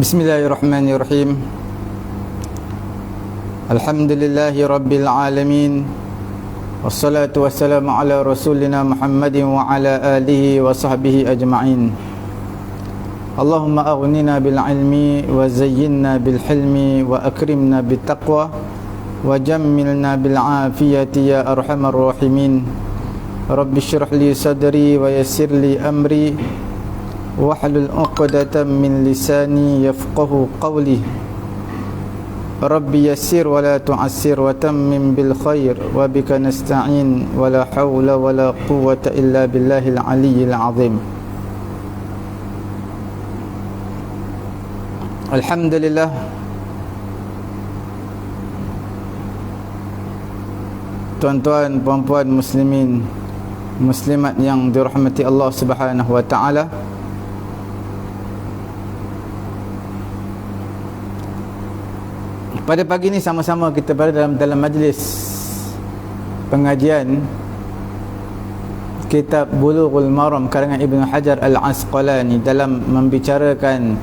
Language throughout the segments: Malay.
بسم الله الرحمن الرحيم الحمد لله رب العالمين والصلاة والسلام على رسولنا محمد وعلى آله وصحبه أجمعين اللهم أغننا بالعلم وزينا بالحلم وأكرمنا بالتقوى وجملنا بالعافية يا أرحم الراحمين رب اشرح لي صدري ويسر لي أمري واحلل عقدة من لساني يفقه قولي رب يسر ولا تعسر وتمم بالخير وبك نستعين ولا حول ولا قوة إلا بالله العلي العظيم الحمد لله Tuan-tuan, puan-puan muslimin Muslimat yang dirahmati Allah subhanahu wa ta'ala Pada pagi ini sama-sama kita berada dalam dalam majlis pengajian kitab Bulughul Maram karangan Ibnu Hajar Al-Asqalani dalam membicarakan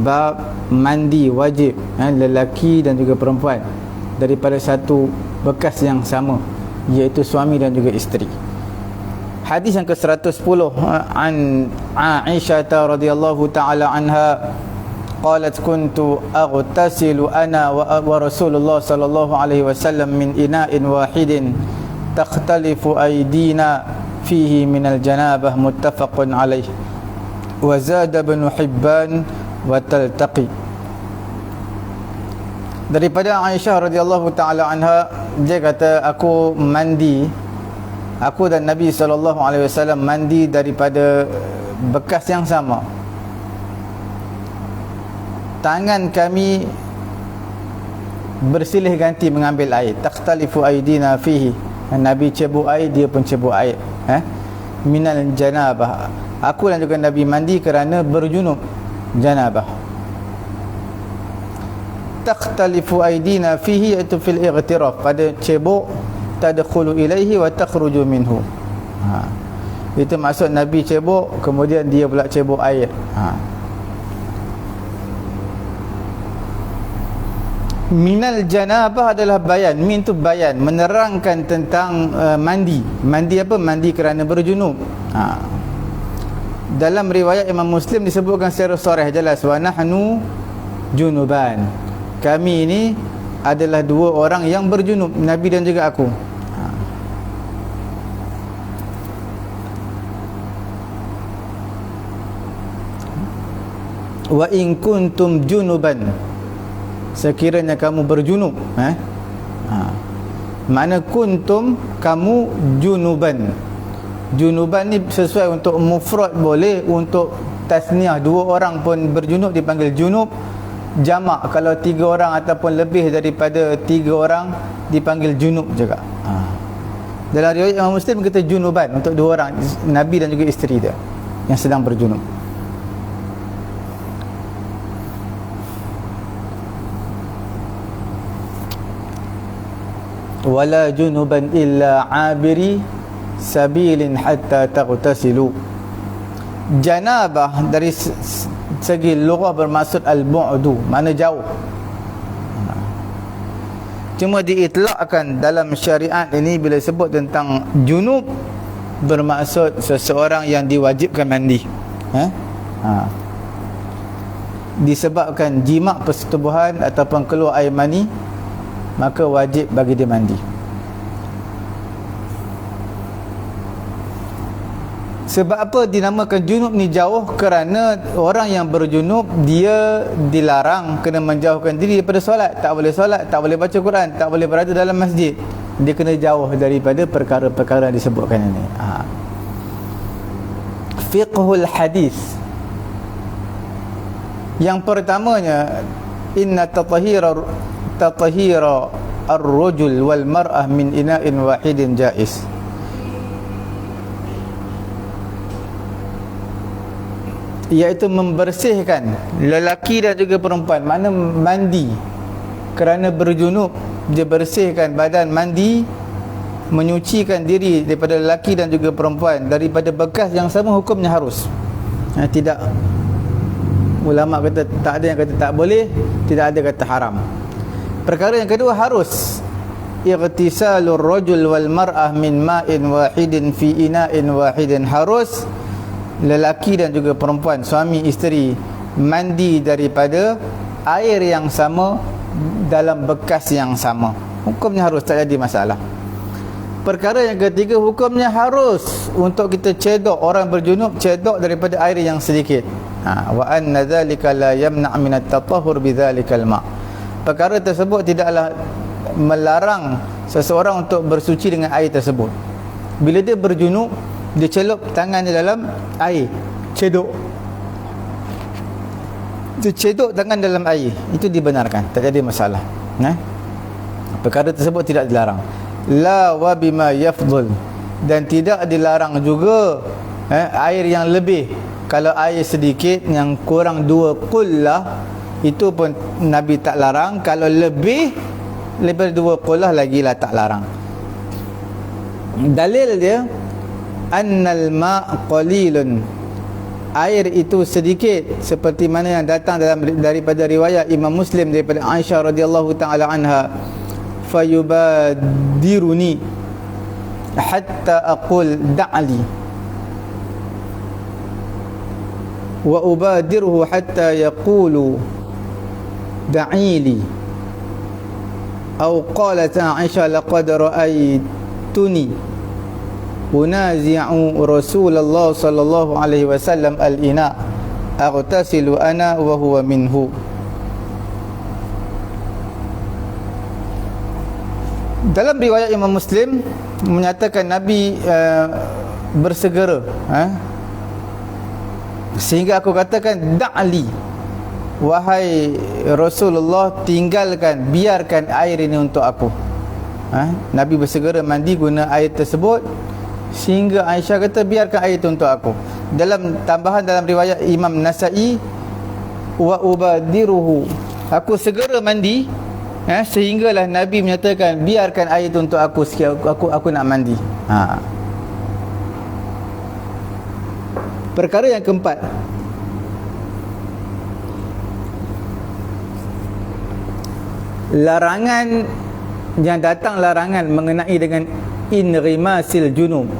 bab mandi wajib eh, lelaki dan juga perempuan daripada satu bekas yang sama iaitu suami dan juga isteri. Hadis yang ke-110 eh, an Aisyah radhiyallahu taala anha qalat kuntu aghtasilu ana wa rasulullah sallallahu alaihi wasallam min ina'in wahidin takhtalifu aydina fihi min al-janabah muttafaqun alaihi wa zada ibn hibban wa taltaqi daripada Aisyah radhiyallahu taala anha dia kata aku mandi aku dan Nabi sallallahu alaihi wasallam mandi daripada bekas yang sama tangan kami bersilih ganti mengambil air. Takhtalifu aidina fihi. Nabi cebuk air dia pun cebuk air. Eh minal janabah. Aku dan juga Nabi mandi kerana berjunub janabah. Takhtalifu aidina fihi iaitu fil ightiraf pada cebuk tadkhulu ilaihi wa takhruju minhu. Ha. Itu maksud Nabi cebuk kemudian dia pula cebuk air. Ha Minal janabah adalah bayan. Min tu bayan. Menerangkan tentang uh, mandi. Mandi apa? Mandi kerana berjunub. Ha. Dalam riwayat Imam Muslim disebutkan secara soreh jelas Wa nahnu junuban. Kami ini adalah dua orang yang berjunub Nabi dan juga aku. Ha. Wa in kuntum junuban sekiranya kamu berjunub eh? Ha. Mana kuntum kamu junuban? Junuban ni sesuai untuk mufrad boleh untuk tasniah. Dua orang pun berjunub dipanggil junub. Jamak kalau tiga orang ataupun lebih daripada tiga orang dipanggil junub juga. Ha. dalam riwayat Imam Muslim kita junuban untuk dua orang nabi dan juga isteri dia yang sedang berjunub wala junuban illa abiri sabilin hatta taghtasilu janabah dari segi lughah bermaksud al-bu'du mana jauh cuma diitlakkan dalam syariat ini bila sebut tentang junub bermaksud seseorang yang diwajibkan mandi eh? ha. disebabkan jimat persetubuhan ataupun keluar air mani maka wajib bagi dia mandi. Sebab apa dinamakan junub ni jauh? Kerana orang yang berjunub dia dilarang kena menjauhkan diri daripada solat. Tak boleh solat tak boleh baca Quran tak boleh berada dalam masjid. Dia kena jauh daripada perkara-perkara yang disebutkan ini. Ha. fiqhul hadis. Yang pertamanya inna tatahira tatahira ar-rajul wal mar'ah min ina'in wahidin jais. Iaitu membersihkan lelaki dan juga perempuan. Mana mandi? Kerana berjunub dia bersihkan badan mandi menyucikan diri daripada lelaki dan juga perempuan daripada bekas yang sama hukumnya harus. Ha, tidak. Ulama kata tak ada yang kata tak boleh tidak ada kata haram perkara yang kedua harus ightisalur rajul wal mar'ah min ma'in wahidin fi ina'in wahidin. Harus lelaki dan juga perempuan suami isteri mandi daripada air yang sama dalam bekas yang sama. Hukumnya harus tak jadi masalah. Perkara yang ketiga hukumnya harus untuk kita cedok orang berjunub cedok daripada air yang sedikit. Ha wa anna dhalika la yamna' min at-tatahhur bidhalikal ma' perkara tersebut tidaklah melarang seseorang untuk bersuci dengan air tersebut. Bila dia berjunub dia celup tangan di dalam air cedok dia cedok tangan dalam air. Itu dibenarkan tak ada masalah. Eh? perkara tersebut tidak dilarang. La wa bima yafdhul. Dan tidak dilarang juga eh, air yang lebih. Kalau air sedikit yang kurang dua kullah itu pun Nabi tak larang. Kalau lebih lebih dua kulah lagi lah tak larang. Dalil dia annal ma' qalilun. Air itu sedikit seperti mana yang datang dalam daripada riwayat Imam Muslim daripada Aisyah radhiyallahu taala anha. Fayubadiruni hatta aqul da'li. Wa ubadirhu hatta yaqulu da'ili. Atau qala ta'isha laqad ra'aituni unazi'u rasulullah sallallahu alaihi wasallam al-ina. Aghtasilu ana wa huwa minhu. Dalam riwayat imam muslim menyatakan nabi uh, bersegera eh? sehingga aku katakan da'li wahai Rasulullah tinggalkan biarkan air ini untuk aku ha? Nabi bersegera mandi guna air tersebut sehingga Aisyah kata biarkan air itu untuk aku dalam tambahan dalam riwayat Imam Nasai wa ubadiruhu aku segera mandi ha? sehinggalah Nabi menyatakan biarkan air itu untuk aku sikit aku, aku, aku nak mandi ha. perkara yang keempat larangan yang datang larangan mengenai dengan inrimasil junub.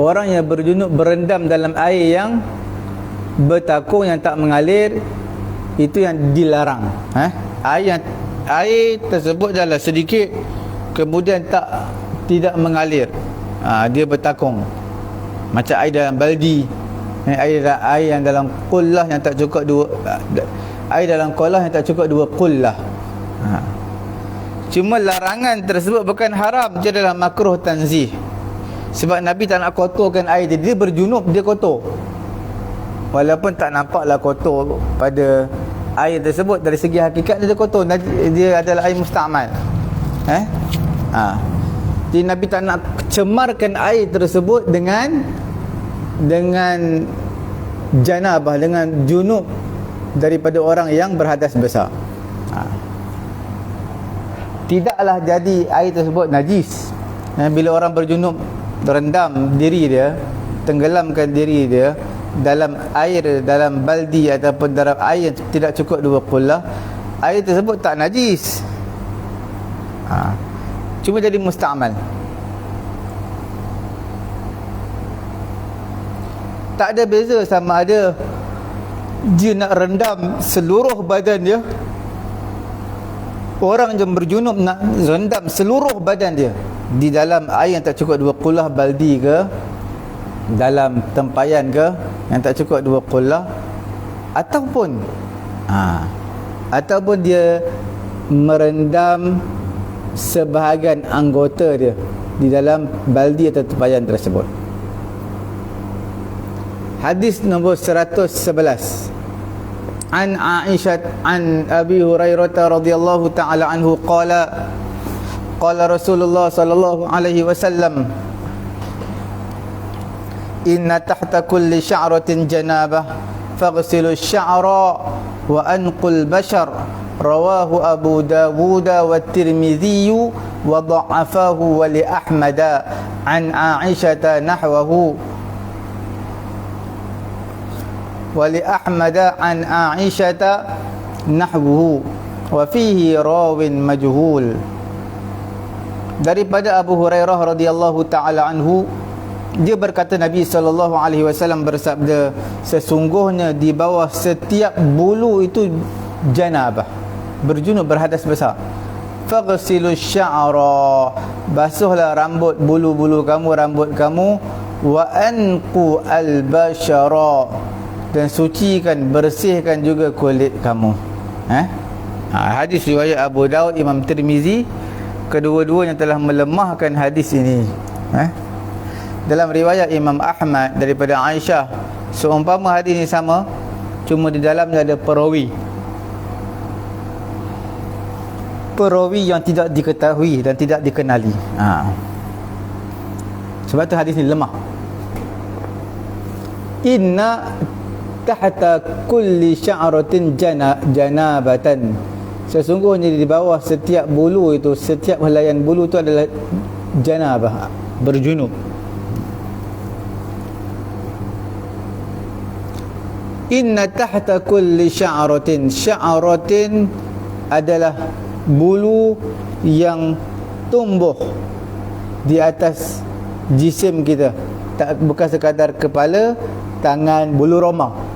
Orang yang berjunub berendam dalam air yang bertakung yang tak mengalir itu yang dilarang eh? air yang air tersebut adalah sedikit kemudian tak tidak mengalir. Ha, dia bertakung. Macam air dalam baldi eh, air, air yang dalam kullah yang tak cukup dua air dalam kullah yang tak cukup dua kullah ha. Cuma larangan tersebut bukan haram Dia adalah makruh tanzih Sebab Nabi tak nak kotorkan air dia Dia berjunub, dia kotor Walaupun tak nampaklah kotor pada air tersebut Dari segi hakikat dia kotor Dia adalah air musta'mal Eh? Ha. Jadi Nabi tak nak cemarkan air tersebut dengan Dengan Janabah, dengan junub Daripada orang yang berhadas besar tidaklah jadi air tersebut najis. Eh, bila orang berjunub rendam diri dia tenggelamkan diri dia dalam air dalam baldi ataupun dalam air tidak cukup dua pula air tersebut tak najis. Ha. cuma jadi musta'mal. Tak ada beza sama ada dia nak rendam seluruh badan dia orang yang berjunub nak rendam seluruh badan dia di dalam air yang tak cukup dua kulah baldi ke dalam tempayan ke yang tak cukup dua kulah ataupun ha, ataupun dia merendam sebahagian anggota dia di dalam baldi atau tempayan tersebut. Hadis nombor 111 an Aisyah an Abi Hurairah radhiyallahu taala anhu qala qala Rasulullah sallallahu alaihi wasallam inna tahta kulli sya'ratin janabah faghsilu sya'ra wa anqul bashar rawahu Abu Dawud wa Tirmidhi wa dha'afahu wa li Ahmad an Aisyah nahwahu li Ahmad an Aisyah nahwuhu. Wa fihi rawin majhul. Daripada Abu Hurairah radhiyallahu taala anhu dia berkata Nabi sallallahu alaihi wasallam bersabda sesungguhnya di bawah setiap bulu itu janabah berjunub berhadas besar. Faghsilu sya'ra basuhlah rambut bulu-bulu kamu rambut kamu. Wa anqu al-bashara dan sucikan bersihkan juga kulit kamu. Eh ha, hadis riwayat Abu Daud Imam Tirmizi kedua-duanya telah melemahkan hadis ini. Eh dalam riwayat Imam Ahmad daripada Aisyah seumpama hadis ini sama cuma di dalamnya ada perawi. Perawi yang tidak diketahui dan tidak dikenali. Ha. sebab tu hadis ini lemah. Inna tahta kulli sya'ratin jana, janabatan. Sesungguhnya di bawah setiap bulu itu setiap helaian bulu itu adalah janabah berjunub. Inna tahta kulli sya'ratin. Sya'ratin adalah bulu yang tumbuh di atas jisim kita. Tak bukan sekadar kepala tangan bulu roma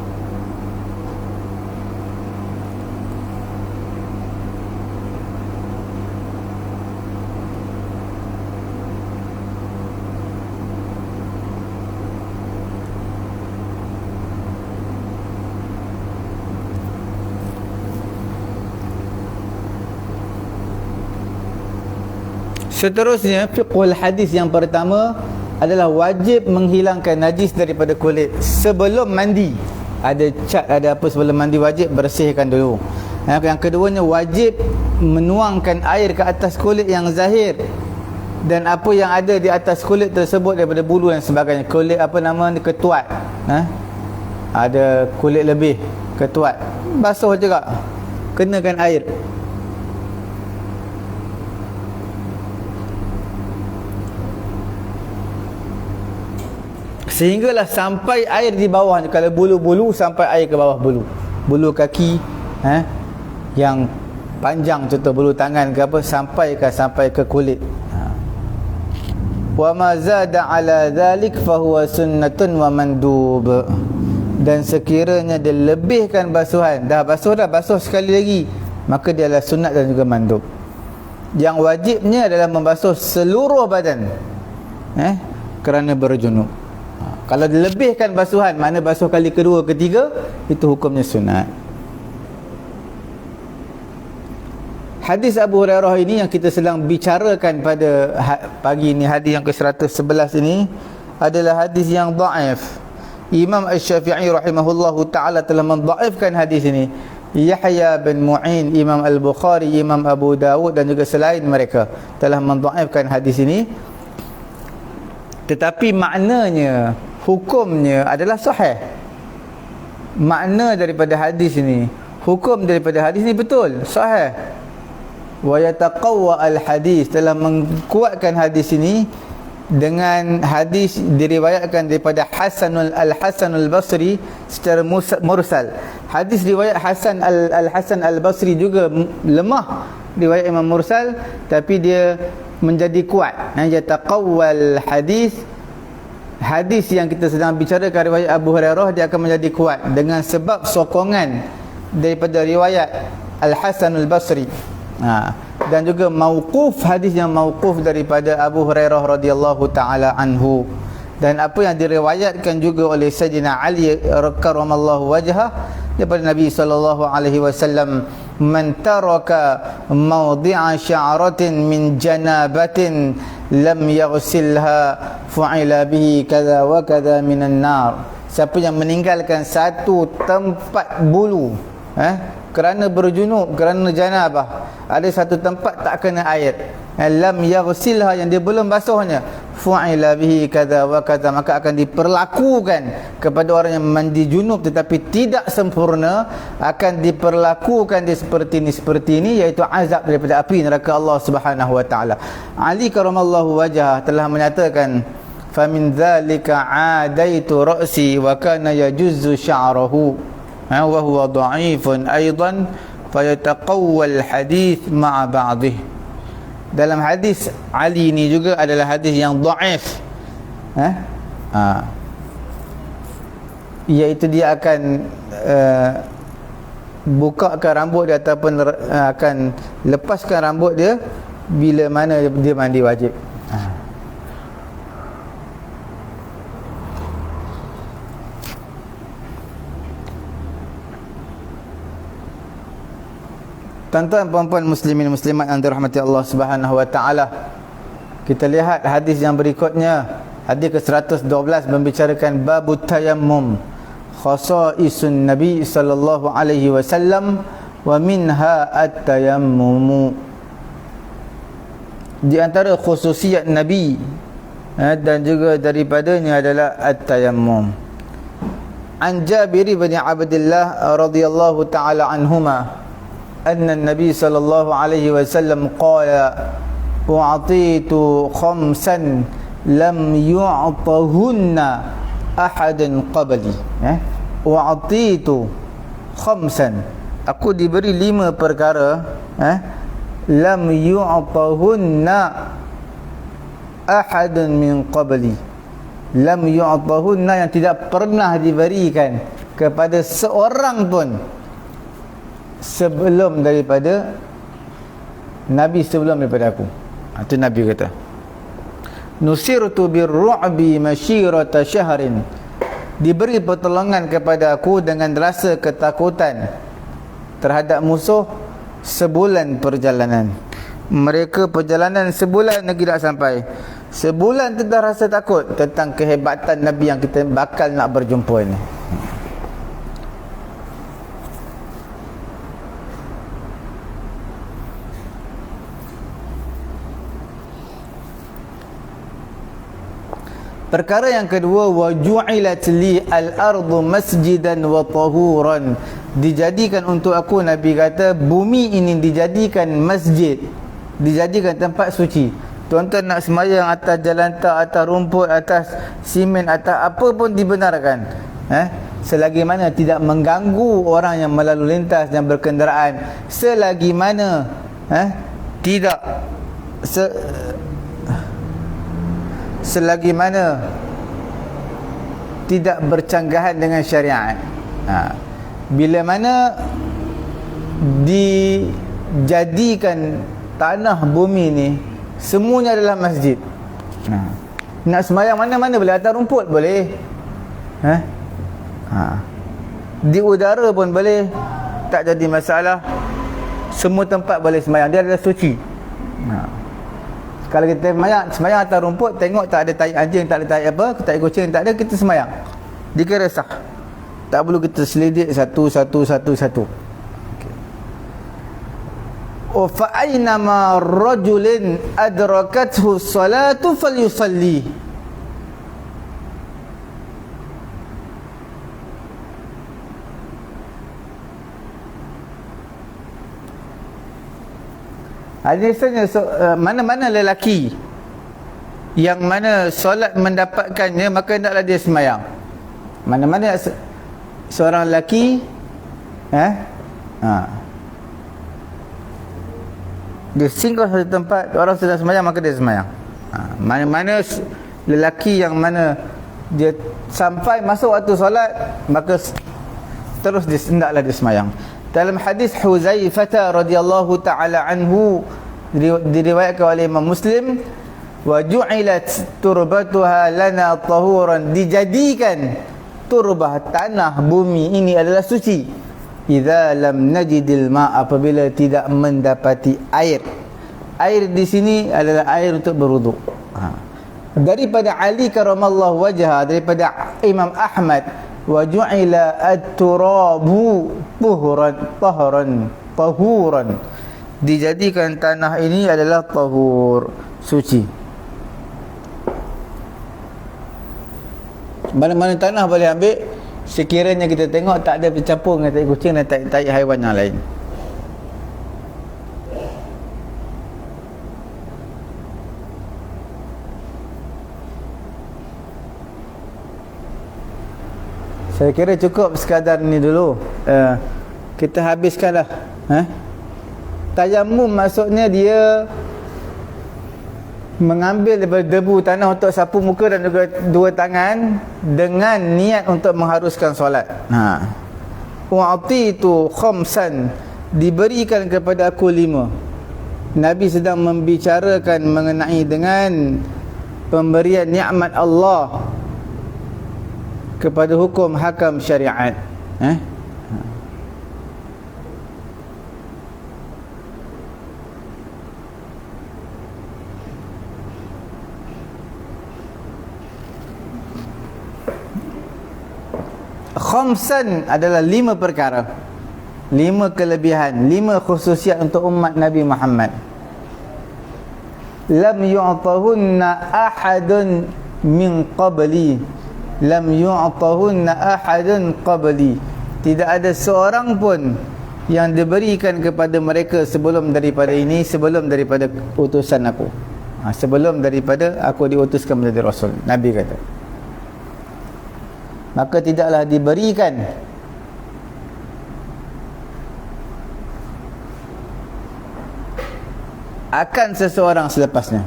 Seterusnya fiqhul hadis yang pertama adalah wajib menghilangkan najis daripada kulit sebelum mandi. Ada cat ada apa sebelum mandi wajib bersihkan dulu. Yang keduanya wajib menuangkan air ke atas kulit yang zahir dan apa yang ada di atas kulit tersebut daripada bulu dan sebagainya. Kulit apa nama ketuat. Ha? Ada kulit lebih ketuat. Basuh juga. Kenakan air. Sehinggalah sampai air di bawah kalau bulu-bulu sampai air ke bawah bulu. Bulu kaki eh, yang panjang contoh bulu tangan ke apa sampai ke sampai ke kulit. Ha. wa ma zada ala dhalik fahuwa sunnatun wa mandub. Dan sekiranya dia lebihkan basuhan dah basuh dah basuh sekali lagi maka dia adalah sunat dan juga mandub. Yang wajibnya adalah membasuh seluruh badan eh kerana berjunub kalau dilebihkan basuhan, mana basuh kali kedua, ketiga, itu hukumnya sunat. Hadis Abu Hurairah ini yang kita sedang bicarakan pada ha, pagi ini, hadis yang ke-111 ini adalah hadis yang daif. Imam Asy-Syafi'i rahimahullahu taala telah mendaifkan hadis ini. Yahya bin Mu'in, Imam Al-Bukhari, Imam Abu Dawud dan juga selain mereka telah mendaifkan hadis ini. Tetapi maknanya hukumnya adalah sahih makna daripada hadis ini hukum daripada hadis ini betul sahih wa yataqawwa al hadis telah menguatkan hadis ini dengan hadis diriwayatkan daripada Hasanul Al Hasanul Basri secara mursal. Hadis riwayat Hasan Al Al Hasan Al Basri juga lemah riwayat Imam Mursal tapi dia menjadi kuat. Yang yataqawwal hadis hadis yang kita sedang bicarakan riwayat Abu Hurairah dia akan menjadi kuat dengan sebab sokongan daripada riwayat Al-Hasan Al-Basri. Ha. dan juga mauquf hadis yang mauquf daripada Abu Hurairah radhiyallahu taala anhu dan apa yang diriwayatkan juga oleh Sayyidina Ali radhiyallahu wajhah daripada Nabi sallallahu alaihi wasallam man taraka mawdi'a sya'ratin min janabatin lam yaghsilha fu'ila bihi kadza wa kadza minan nar. Siapa yang meninggalkan satu tempat bulu eh kerana berjunub kerana janabah ada satu tempat tak kena air. Lam yaghsilha yang dia belum basuhnya. Fu'ila bihi kadza wa kadza maka akan diperlakukan kepada orang yang mandi junub tetapi tidak sempurna akan diperlakukan dia seperti ini seperti ini iaitu azab daripada api neraka Allah Subhanahu wa taala. Ali karamallahu wajah telah menyatakan famin dhalika adaitu ra'si wa kana yajuzzu sya'rahu ha, wa huwa dha'ifun aidan fayataqawwal hadith ma'a ba'dih. Dalam hadis Ali ni juga adalah hadis yang dhaif ha? ha. Iaitu dia akan uh, bukakan rambut dia ataupun uh, akan lepaskan rambut dia bila mana dia mandi wajib Tuan-tuan puan-puan muslimin muslimat yang dirahmati Allah Subhanahu wa taala. Kita lihat hadis yang berikutnya, hadis ke-112 membicarakan babut tayammum khasaisun Nabi sallallahu alaihi wasallam wa minha at-tayammum. Di antara khususiat Nabi eh, dan juga daripadanya adalah at-tayammum. An Jabir bin Abdullah radhiyallahu taala anhumah أن النبي صلى الله عليه وسلم قال أعطيت خمسا لم يعطهن أحد قبلي أعطيت خمسا aku diberi lima perkara eh lam yu'tahunna ahadun min qabli lam yu'tahunna yang tidak pernah diberikan kepada seorang pun sebelum daripada Nabi sebelum daripada aku. Itu ha, Nabi kata. Nusirtu birru'bi masyirata syahrin. Diberi pertolongan kepada aku dengan rasa ketakutan terhadap musuh sebulan perjalanan. Mereka perjalanan sebulan lagi tak sampai. Sebulan tu dah rasa takut tentang kehebatan Nabi yang kita bakal nak berjumpa ini. Perkara yang kedua wa ju'ilat li al-ardu masjidan wa tahuran. Dijadikan untuk aku Nabi kata bumi ini dijadikan masjid. Dijadikan tempat suci. Tuan-tuan nak semayang atas jalan tak, atas rumput, atas simen, atas apa pun dibenarkan. Eh? Selagi mana tidak mengganggu orang yang melalui lintas dan berkenderaan. Selagi mana eh? tidak se selagi mana tidak bercanggahan dengan syariat ha. bila mana dijadikan tanah bumi ni semuanya adalah masjid ha. nak semayang mana-mana boleh atas rumput boleh ha? Ha. di udara pun boleh tak jadi masalah semua tempat boleh semayang dia adalah suci ha. Kalau kita semayang, semayang atas rumput, tengok tak ada tai anjing, tak ada tai apa, tai kucing, tak ada, kita semayang. Dikira sah. Tak perlu kita selidik satu, satu, satu, satu. Oh, fa'ainama rajulin adrakathu salatu falyusalli. Hadisnya so, uh, mana-mana lelaki yang mana solat mendapatkannya maka hendaklah dia semayang. Mana-mana se- seorang lelaki eh ha. dia singgah satu tempat orang sedang semayang maka dia semayang. Ha. mana-mana lelaki yang mana dia sampai masuk waktu solat maka terus dia hendaklah dia semayang dalam hadis Huzaifah radhiyallahu taala anhu diriwayatkan oleh Imam Muslim wa ju'ilat turbatuha lana tahuran. Dijadikan turbah tanah bumi ini adalah suci. Idza lam najidil ma apabila tidak mendapati air. Air di sini adalah air untuk berwuduk. Ha. daripada Ali karamallahu wajha daripada Imam Ahmad wa ju'ila at-turabu tuhran tahran tahuran dijadikan tanah ini adalah tahur suci. Mana-mana tanah boleh ambil sekiranya kita tengok tak ada bercampur dengan tai kucing dan tai haiwan yang lain saya kira cukup sekadar ni dulu. Uh, kita habiskanlah eh? tayamum maksudnya dia mengambil daripada debu tanah untuk sapu muka dan juga dua tangan dengan niat untuk mengharuskan solat. Ha. wa'ati itu khamsan diberikan kepada aku lima. Nabi sedang membicarakan mengenai dengan pemberian nikmat Allah kepada hukum hakam syariat. Eh? Khamsan adalah lima perkara. Lima kelebihan lima khususiat untuk umat Nabi Muhammad. Lam yu'tahunna ahadun min qabli lam yu'tahunna ahadun qabli. Tidak ada seorang pun yang diberikan kepada mereka sebelum daripada ini sebelum daripada utusan aku. Ha, sebelum daripada aku diutuskan menjadi rasul. Nabi kata. Maka tidaklah diberikan. Akan seseorang selepasnya.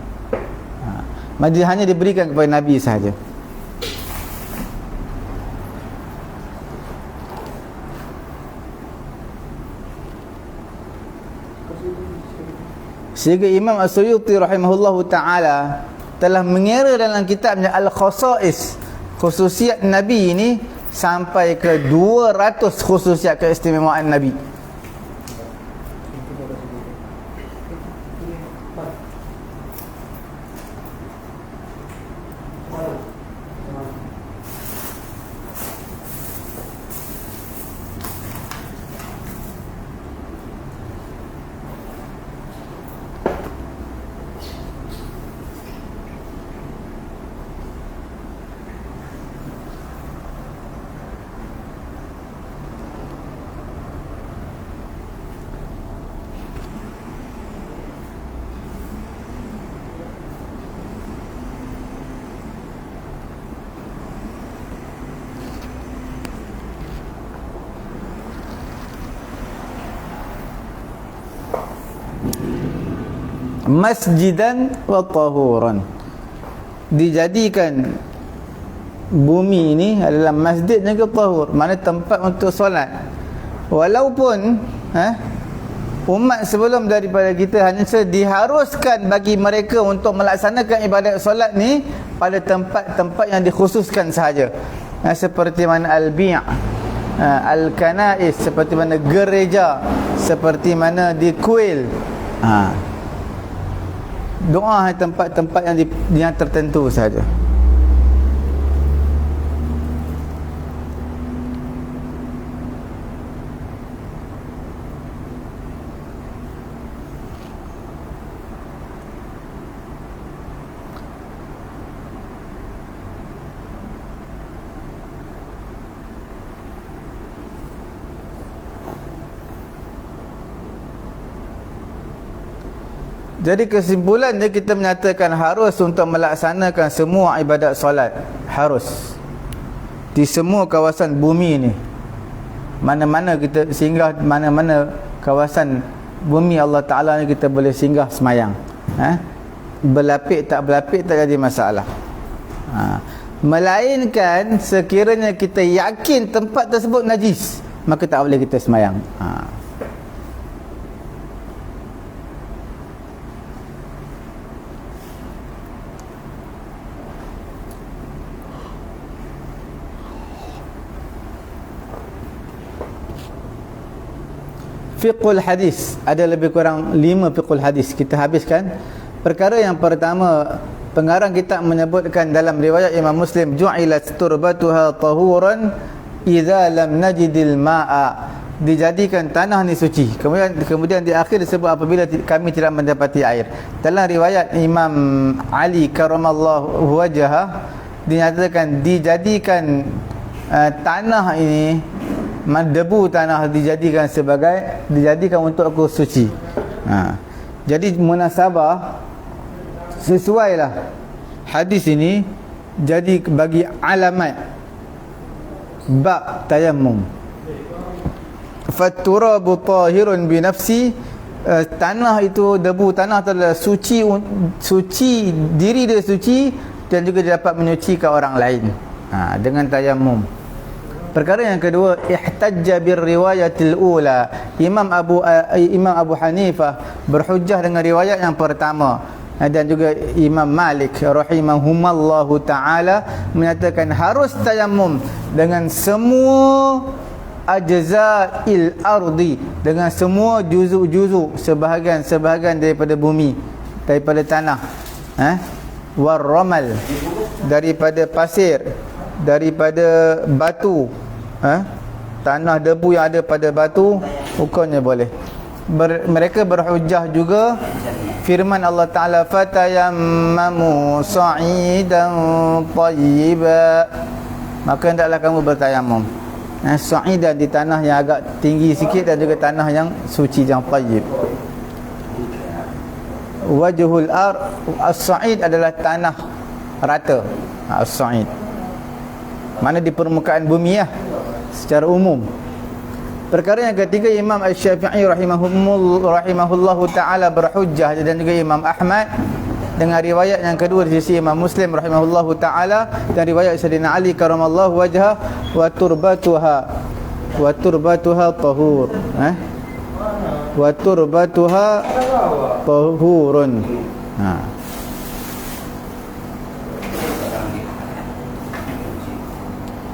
Ha. hanya diberikan kepada Nabi sahaja sehingga Imam As-Suyuti rahimahullahu ta'ala telah mengira dalam kitabnya Al-Khasa'is. Khususiat Nabi ini sampai ke 200 khususiat keistimewaan Nabi masjidan wa tahuran. Dijadikan bumi ini adalah masjid dan tahur mana tempat untuk solat. Walaupun ha, umat sebelum daripada kita hanya diharuskan bagi mereka untuk melaksanakan ibadat solat ni pada tempat-tempat yang dikhususkan sahaja. Ha, seperti mana al-bi' ha, al-kanais seperti mana gereja seperti mana di kuil. Ha, doa tempat-tempat yang di, yang tertentu saja. Jadi kesimpulannya kita menyatakan harus untuk melaksanakan semua ibadat solat. Harus. Di semua kawasan bumi ini. Mana-mana kita singgah, mana-mana kawasan bumi Allah Ta'ala ni kita boleh singgah semayang. Ha? Berlapik tak berlapik tak jadi masalah. Ha. Melainkan sekiranya kita yakin tempat tersebut najis. Maka tak boleh kita semayang. Haa. Fiqhul hadis. Ada lebih kurang lima fiqhul hadis. Kita habiskan. Perkara yang pertama pengarang kita menyebutkan dalam riwayat Imam Muslim ju'ilat turbatuha tahuran idza lam najidil ma'a. Dijadikan tanah ni suci. Kemudian kemudian di akhir disebut apabila kami tidak mendapati air. Dalam riwayat Imam Ali karamallahu wajhah dinyatakan dijadikan uh, tanah ini debu tanah dijadikan sebagai dijadikan untuk aku suci. Ha. Jadi munasabah sesuailah hadis ini jadi bagi alamat bab tayammum faturabu tahirun bi nafsi uh, tanah itu debu tanah itu adalah suci suci diri dia suci dan juga dia dapat menyucikan orang lain ha, dengan tayamum perkara yang kedua ihtajja bir riwayatil ula. Imam Abu uh, Imam Abu Hanifah berhujjah dengan riwayat yang pertama. Dan juga Imam Malik rahimahumallahu taala menyatakan harus tayamum dengan semua ajza'il ardi dengan semua juzuk-juzuk sebahagian-sebahagian daripada bumi daripada tanah. Eh? Warramal. Daripada pasir. Daripada batu eh tanah debu yang ada pada batu hukumnya boleh. Ber, mereka berhujah juga firman Allah Ta'ala fatayammamu sa'idan tayyiba. Maka hendaklah kamu bertayamum eh, sa'idan di tanah yang agak tinggi sikit dan juga tanah yang suci yang tayyib. Wajhul ar as-sa'id adalah tanah rata. As-sa'id. Mana di permukaan bumi ya secara umum. Perkara yang ketiga Imam Asy-Syafi'i rahimahullahu taala berhujjah dan juga Imam Ahmad. Dengan riwayat yang kedua di sisi Imam Muslim rahimahullahu taala dan riwayat Sayyidina Ali karamallahu wajha wa turbatuha wa turbatuha tahur. Eh? Wa turbatuha tahurun. Ha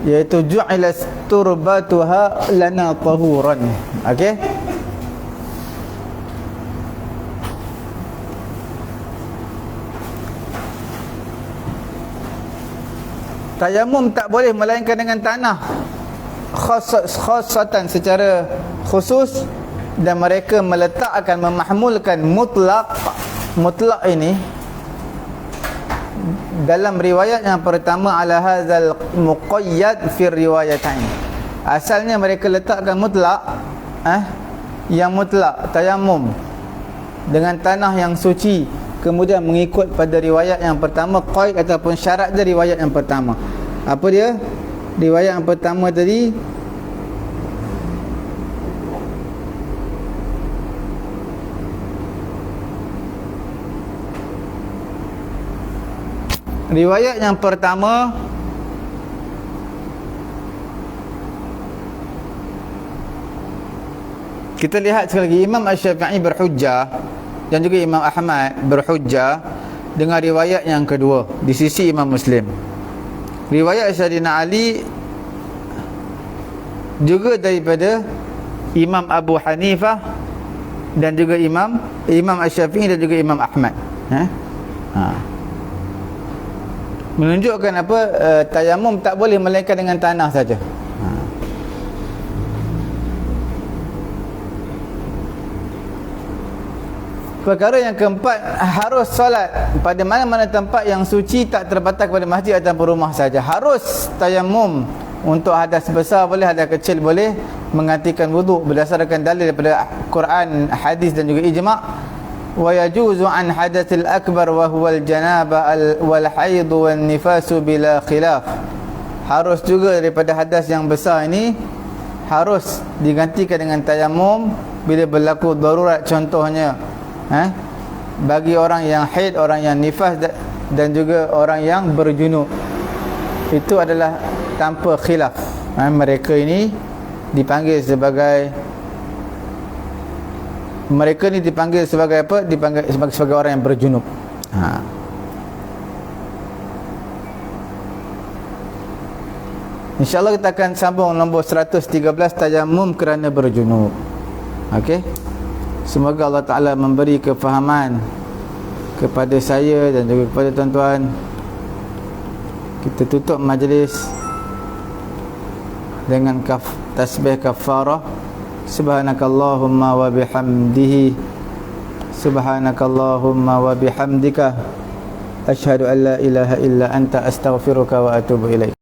iaitu ju'ila turbatuha lana tahuran. Okey? Tayamum tak boleh melainkan dengan tanah. Khasatan secara khusus dan mereka meletakkan memahmulkan mutlak mutlak ini dalam riwayat yang pertama ala hadzal muqayyad fi riwayatain. Asalnya mereka letakkan mutlak eh yang mutlak tayamum dengan tanah yang suci kemudian mengikut pada riwayat yang pertama qaid ataupun syarat dari riwayat yang pertama. Apa dia? Riwayat yang pertama tadi Riwayat yang pertama Kita lihat sekali lagi Imam Asy-Syafi'i berhujjah dan juga Imam Ahmad berhujjah dengan riwayat yang kedua di sisi Imam Muslim. Riwayat Sayyidina Ali juga daripada Imam Abu Hanifah dan juga Imam Imam Asy-Syafi'i dan juga Imam Ahmad. Ha? Ha menunjukkan apa uh, tayamum tak boleh melainkan dengan tanah saja ha. perkara yang keempat harus solat pada mana-mana tempat yang suci tak terbatas kepada masjid atau rumah saja harus tayamum untuk hadas besar boleh hadas kecil boleh menggantikan wuduk berdasarkan dalil daripada Quran hadis dan juga ijma' ويجوز عن حدث الأكبر وهو الجنابة والحيض والنفاس بلا خلاف harus juga daripada hadas yang besar ini harus digantikan dengan tayamum bila berlaku darurat contohnya eh, bagi orang yang haid, orang yang nifas dan juga orang yang berjunub itu adalah tanpa khilaf eh, mereka ini dipanggil sebagai mereka ni dipanggil sebagai apa? Dipanggil sebagai, sebagai orang yang berjunub. Ha. InsyaAllah kita akan sambung nombor 113 Tajamum kerana berjunub. Okey? Semoga Allah Ta'ala memberi kefahaman Kepada saya dan juga kepada tuan-tuan. Kita tutup majlis Dengan kaf, tasbih kafarah Subhanakallahumma wa bihamdihi. Subhanakallahumma wa bihamdika. Ashhadu an la ilaha illa anta astaghfiruka wa atubu ilaik